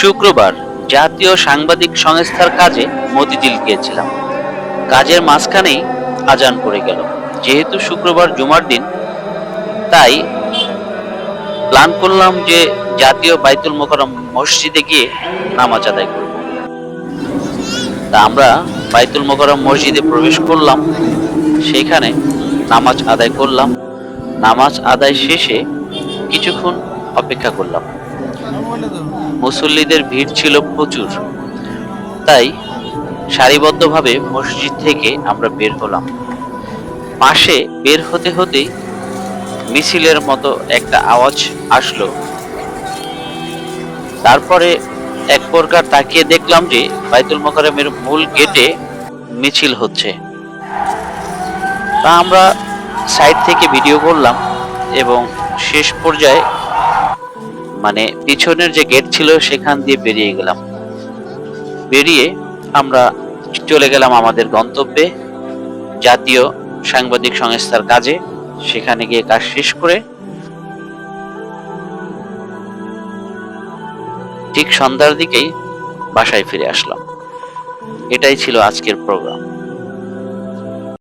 শুক্রবার জাতীয় সাংবাদিক সংস্থার কাজে মতিঝিল গিয়েছিলাম। কাজের মাঝখানেই আজান পড়ে গেল। যেহেতু শুক্রবার জুমার দিন, তাই প্ল্যান করলাম যে জাতীয় বাইতুল মোকাররম মসজিদে গিয়ে নামাজ আদায় করব। তা আমরা বাইতুল মোকাররম মসজিদে প্রবেশ করলাম। সেখানে নামাজ আদায় করলাম। নামাজ আদায় শেষে কিছুক্ষণ অপেক্ষা করলাম। মুসল্লিদের ভিড় ছিল প্রচুর। তাই সারিবদ্ধভাবে মসজিদ থেকে আমরা বের হলাম। পাশে বের হতে হতেই মিছিলের মতো একটা আওয়াজ আসলো। তারপরে এক প্রকার তাকিয়ে দেখলাম যে বাইতুল মোকাররমের মূল গেটে মিছিল হচ্ছে। তা আমরা সাইড থেকে ভিডিও করলাম এবং শেষ পর্যায়ে মানে পিছনের যে গেট ছিল, সেখান দিয়ে বেরিয়ে গেলাম। বেরিয়ে আমরা চলে গেলাম আমাদের গন্তব্যে, জাতীয় সাংবাদিক সংস্থার কাজে। সেখানে গিয়ে কাজ শেষ করে ঠিক সন্ধ্যার দিকেই বাসায় ফিরে আসলাম। এটাই ছিল আজকের প্রোগ্রাম